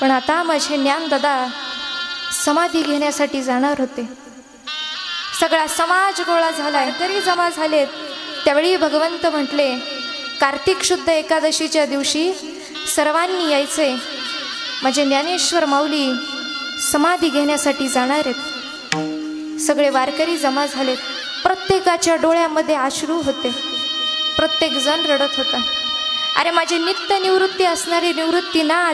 पण आता माझे ज्ञानदादा समाधी घेण्यासाठी जाणार होते. सगळा समाज गोळा झालाय. तरी जमा झालेत. त्यावेळी भगवंत म्हटले कार्तिक शुद्ध एकादशीच्या दिवशी सर्वांनी यायचे. माझे ज्ञानेश्वर माऊली समाधी घेण्यासाठी जाणार आहेत. सगळे वारकरी जमा झालेत. प्रत्येकाच्या डोळ्यामध्ये आश्रू होते. प्रत्येक जण रडत होता. अरे माझे नित्य निवृत्ती असणारे निवृत्तीनाथ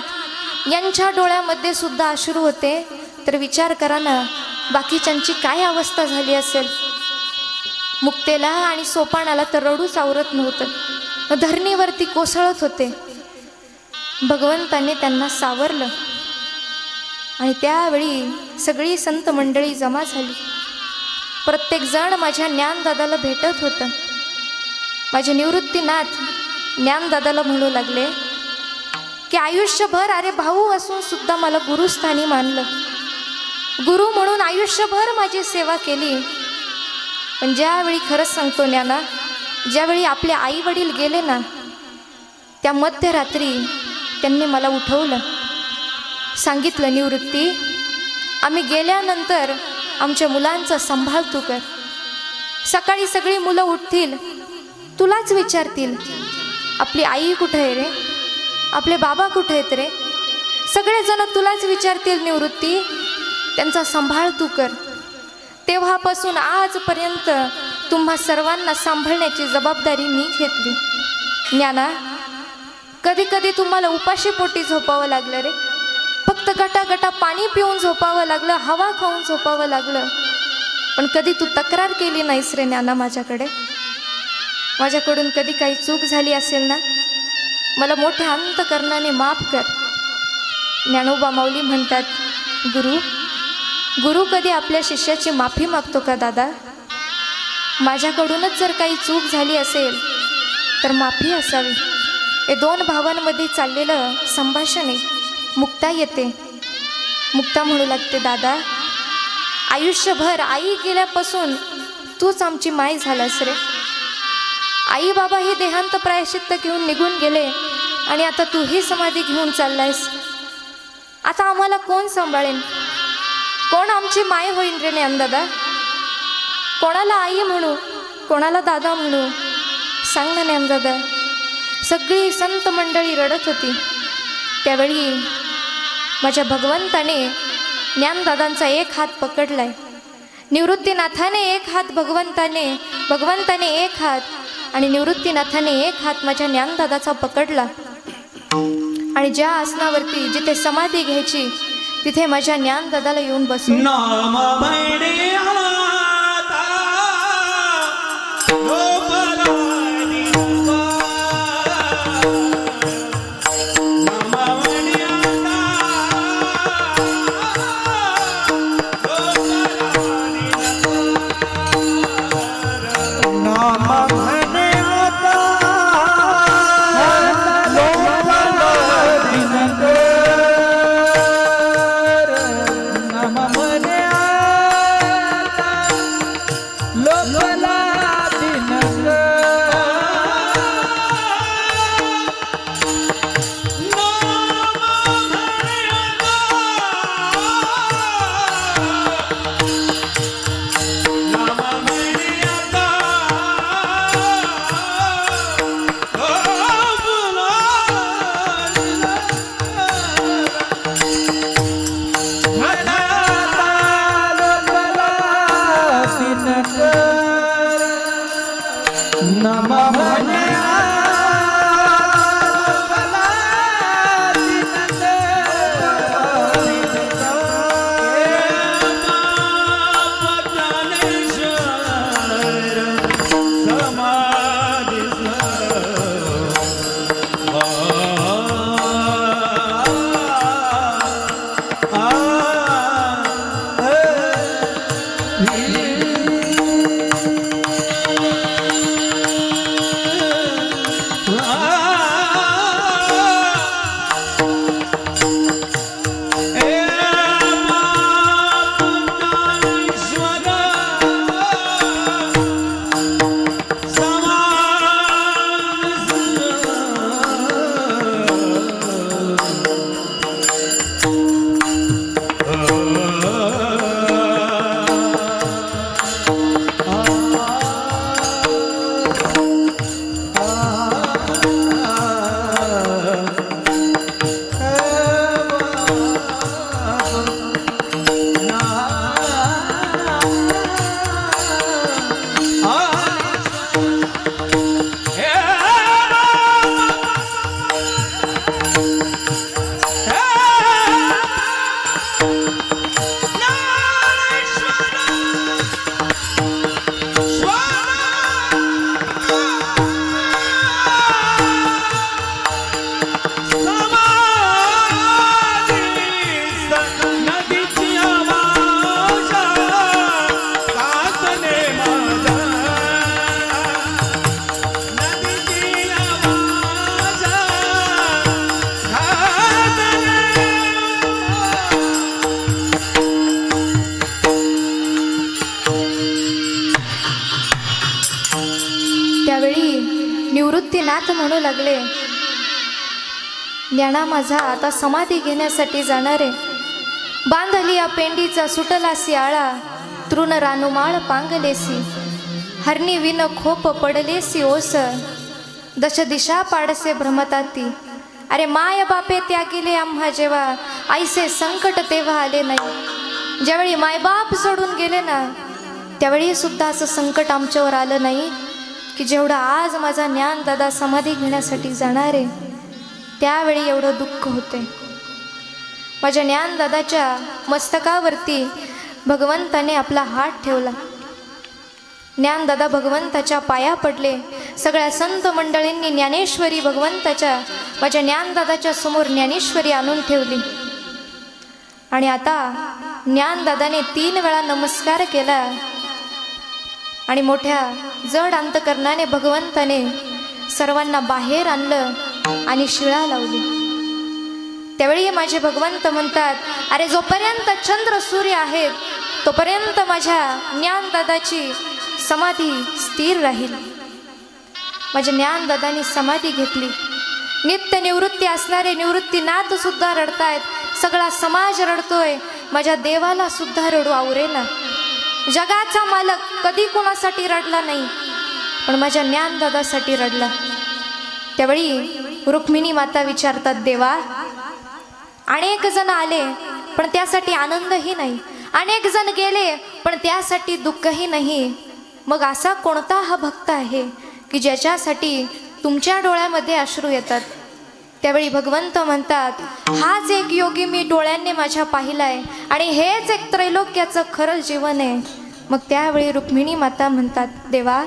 यांच्या डोळ्यामध्ये सुद्धा अश्रू होते. तर विचार करा ना बाकीच्यांची काय अवस्था झाली असेल? मुक्तेला आणि सोपानाला तर रडूच आवरत नव्हतं. धरणीवरती कोसळत होते. भगवंताने त्यांना सावरलं. आणि त्यावेळी सगळी संत मंडळी जमा झाली. प्रत्येक जण माझ्या ज्ञानदादाला भेटत होतं. माझे निवृत्तीनाथ ज्ञानदादाला म्हणू लागले की आयुष्यभर अरे भाऊ असून सुद्धा मला गुरुस्थानी मानलं. गुरु म्हणून आयुष्यभर माझी सेवा केली. पण ज्यावेळी खरंच सांगतो ज्ञाना ज्यावेळी आपले आई वडील गेले ना त्या मध्यरात्री त्यांनी मला उठवलं. सांगितलं निवृत्ती आम्ही गेल्यानंतर आमच्या मुलांचा सांभाळ तू कर. सकाळी सगळी मुलं उठतील तुलाच विचारतील आपली आई कुठं आहे रे? आपले बाबा कुठे आहेत रे? सगळेजण तुलाच विचारतील निवृत्ती. त्यांचा सांभाळ तू कर. तेव्हापासून आजपर्यंत तुम्हा सर्वांना सांभाळण्याची जबाबदारी मी घेतली. ज्ञाना कधी कधी तुम्हाला उपाशी पोटी झोपावं लागलं रे. फक्त गटा गटा पाणी पिऊन झोपावं लागलं हवा खाऊन झोपावं लागलं. पण कधी तू तक्रार केली नाहीस रे ज्ञाना माझ्याकडे? माझ्याकडून कधी काही चूक झाली असेल ना? मला मोठ्या अंतकरणाने माफ कर. ज्ञानोबा माऊली म्हणतात गुरु गुरु कधी आपल्या शिष्याची माफी मागतो का दादा? माझ्याकडूनच जर काही चूक झाली असेल तर माफी असावी. हे दोन भावांमध्ये चाललेलं संभाषण आहे. मुक्ता येते. मुक्ता म्हणू लागते दादा आयुष्यभर आई गेल्यापासून तूच आमची माय झालास रे. आई बाबा हे देहांत प्रायश्चित्त घेऊन निघून गेले. आणि आता तूही समाधी घेऊन चाललायस. आता आम्हाला कोण सांभाळेन? कोण आमची माय होईल रे ज्ञानदादा कोणाला आई म्हणू? कोणाला दादा म्हणू? सांग ना ज्ञानदादा सगळी संत मंडळी रडत होती. त्यावेळी माझ्या भगवंताने ज्ञानदादांचा एक हात पकडलाय. निवृत्तीनाथाने एक हात भगवंताने भगवंताने एक हात आणि निवृत्तीनाथाने एक हात माझ्या ज्ञानदादाचा पकडला. आणि ज्या आसनावरती जिथे समाधी घ्यायची तिथे माझ्या ज्ञानदादाला येऊन बसून नाम i'm Namah. नाथ म्हणू लागले. ज्ञाना माझा आता समाधी घेण्यासाठी जाणारे बांधली या पेंडीचा सुटला सियाळा तृण रानुमाळ पांगलेसी. हरणी विन खोप पडलेसी ओस. दश दिशा पाडसे भ्रमताती. अरे माय बापे त्या गेले आम्हा जेव्हा आईसे संकट तेव्हा आले नाही. ज्यावेळी मायबाप सोडून गेले ना त्यावेळी सुद्धा असं संकट आमच्यावर आलं नाही. की जेवढं आज माझा ज्ञान दादा समाधी घेण्यासाठी जाणार आहे त्यावेळी एवढं दुःख होते माझ्या ज्ञानदादाच्या मस्तकावरती भगवंताने आपला हात ठेवला. ज्ञानदादा भगवंताच्या पाया पडले. सगळ्या संत मंडळींनी ज्ञानेश्वरी भगवंताच्या माझ्या ज्ञानदादाच्या समोर ज्ञानेश्वरी आणून ठेवली. आणि आता ज्ञानदादाने तीन वेळा नमस्कार केला. आणि मोठ्या जड अंतकरणाने भगवंताने सर्वांना बाहेर आणलं आणि शिळा लावली. त्यावेळी माझे भगवंत म्हणतात अरे जोपर्यंत चंद्र सूर्य आहेत तोपर्यंत माझ्या ज्ञानदादाची समाधी स्थिर राहील. माझ्या ज्ञानदादानी समाधी घेतली. नित्य निवृत्ती असणारे निवृत्तीनाथ सुद्धा रडतायत. सगळा समाज रडतोय. माझ्या देवाला सुद्धा रडू आवरेना. जगाचा मालक कधी कोणासाठी रडला नाही पण माझ्या ज्ञानदादासाठी रडला. त्यावेळी रुक्मिणी माता विचारतात देवा अनेक जण आले पण त्यासाठी आनंदही नाही. अनेक जण गेले पण त्यासाठी दुःखही नाही. मग असा कोणता हा भक्त आहे की ज्याच्यासाठी तुमच्या डोळ्यामध्ये अश्रू येतात? त्यावेळी भगवंत म्हणतात हाच एक योगी मी डोळ्यांनी माझ्या पाहिलाय आणि हेच एक त्रैलोक्याचं खरं जीवन आहे. मग त्यावेळी रुक्मिणी माता म्हणतात देवा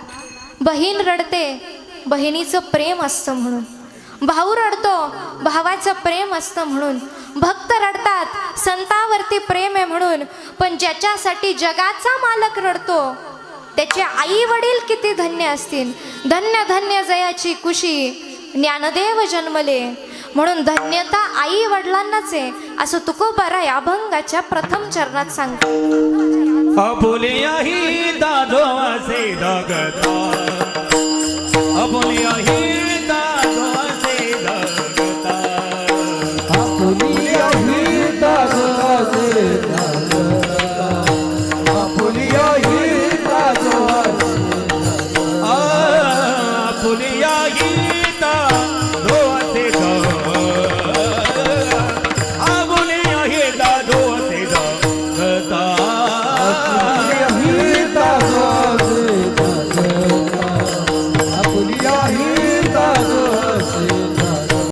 बहीण रडते बहिणीचं प्रेम असतं म्हणून. भाऊ रडतो भावाचं प्रेम असतं म्हणून. भक्त रडतात संतावरती प्रेम आहे म्हणून. पण ज्याच्यासाठी जगाचा मालक रडतो त्याचे आई वडील किती धन्य असतील. धन्य धन्य जयाची कुशी ज्ञानदेव जन्मले. म्हणून धन्यता आई वडिलांनाच आहे असं तुकोबारा या अभंगाच्या प्रथम चरणात सांगतो अबोलियाही दादो असे दागता अबोलियाही